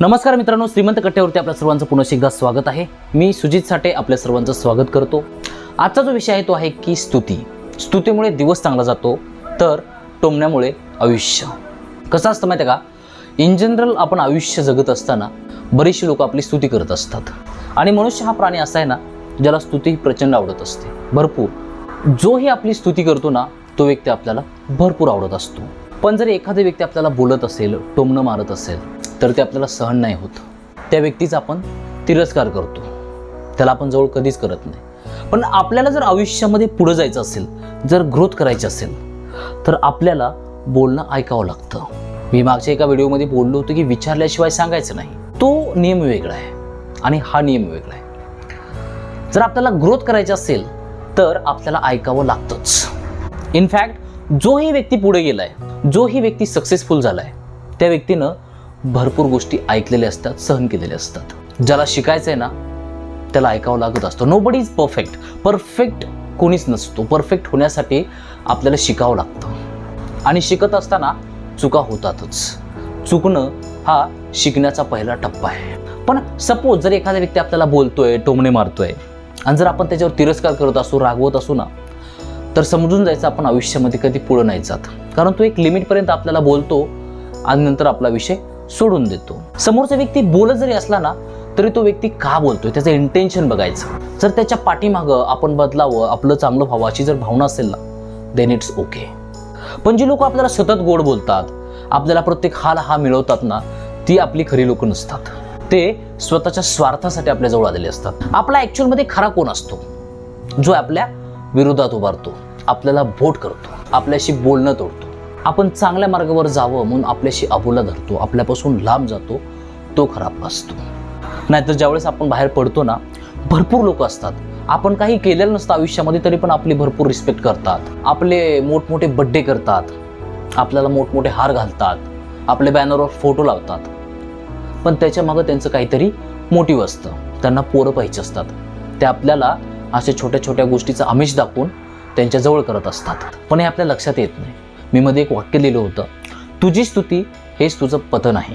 नमस्कार मित्रांनो श्रीमंत कट्ट्यावरती आपल्या सर्वांचं पुन्हा एकदा स्वागत आहे. मी सुजित साठे आपल्या सर्वांचं स्वागत करतो. आजचा जो विषय आहे तो आहे की स्तुती. स्तुतीमुळे दिवस चांगला जातो तर टोमण्यामुळे आयुष्य. कसं असतं माहिती आहे का? इन जनरल आपण आयुष्य जगत असताना बरीचशी लोक आपली स्तुती करत असतात. आणि मनुष्य हा प्राणी असा आहे ना ज्याला स्तुती ही प्रचंड आवडत असते. भरपूर. जोही आपली स्तुती करतो ना तो व्यक्ती आपल्याला भरपूर आवडत असतो. पण जर एखादी व्यक्ती आपल्याला बोलत असेल टोमणं मारत असेल तर ते आपल्याला सहन नाही होत. त्या व्यक्तीचा आपण तिरस्कार करतो. त्याला आपण जवळ कधीच करत नाही. पण आपल्याला जर आयुष्यामध्ये पुढं जायचं असेल जर ग्रोथ करायची असेल तर आपल्याला बोलणं ऐकावं लागतं. मी मागच्या एका व्हिडिओमध्ये बोललो होतो की विचारल्याशिवाय सांगायचं नाही. तो नियम वेगळा आहे आणि हा नियम वेगळा आहे. जर आपल्याला ग्रोथ करायची असेल तर आपल्याला ऐकावं लागतंच. इनफॅक्ट जोही व्यक्ती पुढे गेलाय जोही व्यक्ती सक्सेसफुल झालाय त्या व्यक्तीनं भरपूर गोष्टी ऐकलेल्या असतात सहन केलेल्या असतात. ज्याला शिकायचं आहे ना त्याला ऐकावं लागत असतं. Nobody is perfect perfect कोणीच नसतो. परफेक्ट होण्यासाठी आपल्याला शिकावं लागतं. आणि शिकत असताना चुका होतातच. चुकणं हा शिकण्याचा पहिला टप्पा आहे. पण सपोज जर एखादा व्यक्ती आपल्याला बोलतोय टोमणे मारतोय आणि जर आपण त्याच्यावर तिरस्कार करत असू रागवत असू ना तर समजून जायचं आपण आयुष्यामध्ये कधी पुढं नाही जात. कारण तो एक लिमिटपर्यंत आपल्याला बोलतो आणि नंतर आपला विषय सोडून देतो. समोरचा व्यक्ती बोलत जरी असला ना तरी तो व्यक्ती का बोलतोय? त्याचं इंटेन्शन बघायचं. जर त्याच्या पाठीमागं आपण बदलावं आपलं चांगलं व्हावं अशी जर भावना असेल ना देन इट्स ओके पण जी लोक आपल्याला सतत गोड बोलतात आपल्याला प्रत्येक हाल हा मिळवतात ना ती आपली खरी लोक नसतात. ते स्वतःच्या स्वार्थासाठी आपल्या जवळ आलेले असतात. आपला ॲक्च्युअलमध्ये खरा कोण असतो? जो आपल्या विरोधात उभारतो आपल्याला भोट करतो आपल्याशी बोलणं तोडतो. आपण चांगल्या मार्गावर जावं म्हणून आपल्याशी अबोला धरतो आपल्यापासून लांब जातो तो खराब असतो. नाहीतर ज्यावेळेस आपण बाहेर पडतो ना भरपूर लोक असतात. आपण काही केलेलं नसतं आयुष्यामध्ये तरी पण आपली भरपूर रिस्पेक्ट करतात. आपले मोठमोठे बड्डे करतात. आपल्याला मोठमोठे हार घालतात. आपल्या बॅनरवर फोटो लावतात. पण त्याच्या मागं त्यांचं काहीतरी मोटिव्ह असतं. त्यांना पोरं पाहिजे असतात. ते आपल्याला अशा छोट्या छोट्या गोष्टीचं आमिष दाखवून त्यांच्याजवळ करत असतात. पण हे आपल्या लक्षात येत नाही. मी मध्ये एक वाक्य लिहिलं होतं. तुझी स्तुती हेच तुझं पतन आहे.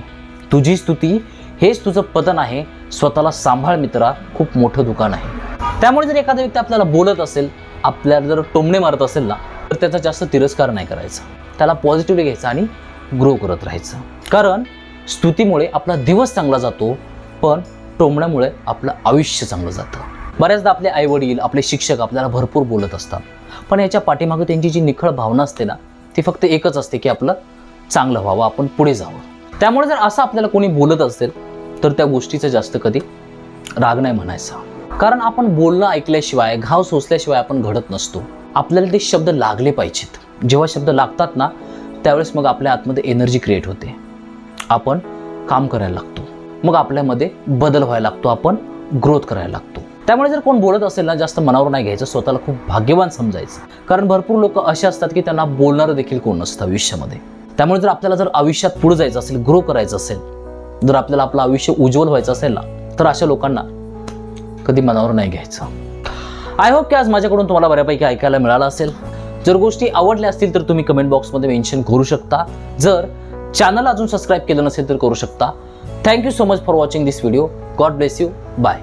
तुझी स्तुती हेच तुझं पतन आहे. स्वतःला सांभाळ मित्रा खूप मोठं दुकान आहे. त्यामुळे जर एखादा व्यक्ती आपल्याला बोलत असेल आपल्याला जर टोमणे मारत असेल ना तर त्याचा जास्त तिरस्कार नाही करायचा. त्याला पॉझिटिव्हली घ्यायचा आणि ग्रो करत राहायचं. कारण स्तुतीमुळे आपला दिवस चांगला जातो पण टोमण्यामुळे आपलं आयुष्य चांगलं जातं. बऱ्याचदा आपले आईवडील आपले शिक्षक आपल्याला भरपूर बोलत असतात. पण याच्या पाठीमागं त्यांची जी निखळ भावना असते ना ती फक्त एकच असते की आपलं चांगलं व्हावं आपण पुढे जावं. त्यामुळे जर असं आपल्याला कोणी बोलत असेल तर त्या गोष्टीचं जास्त कधी राग नाही म्हणायचा. कारण आपण बोलणं ऐकल्याशिवाय घाव सोसल्याशिवाय आपण घडत नसतो. आपल्याला ते शब्द लागले पाहिजेत. जेव्हा शब्द लागतात ना त्यावेळेस मग आपल्या आतमध्ये एनर्जी क्रिएट होते. आपण काम करायला लागतो. मग आपल्यामध्ये बदल व्हायला लागतो. आपण ग्रोथ करायला लागतो. त्यामुळे जर कोण बोलत असेल ना जास्त मनावर नाही घ्यायचं स्वतःला खूप भाग्यवान समजायचं. कारण भरपूर लोक असे असतात की त्यांना बोलणारं देखील कोण नसतं आयुष्यामध्ये. त्यामुळे जर आपल्याला जर आयुष्यात पुढे जायचं असेल ग्रो करायचं असेल जर आपल्याला आपलं आयुष्य उज्ज्वल व्हायचं असेल ना तर अशा लोकांना कधी मनावर नाही घ्यायचं. आय होप की आज माझ्याकडून तुम्हाला बऱ्यापैकी ऐकायला मिळालं असेल. जर गोष्टी आवडल्या असतील तर तुम्ही कमेंट बॉक्समध्ये मेन्शन करू शकता. जर चॅनल अजून सबस्क्राईब केलं नसेल तर करू शकता. Thank you so much for watching this video God bless you bye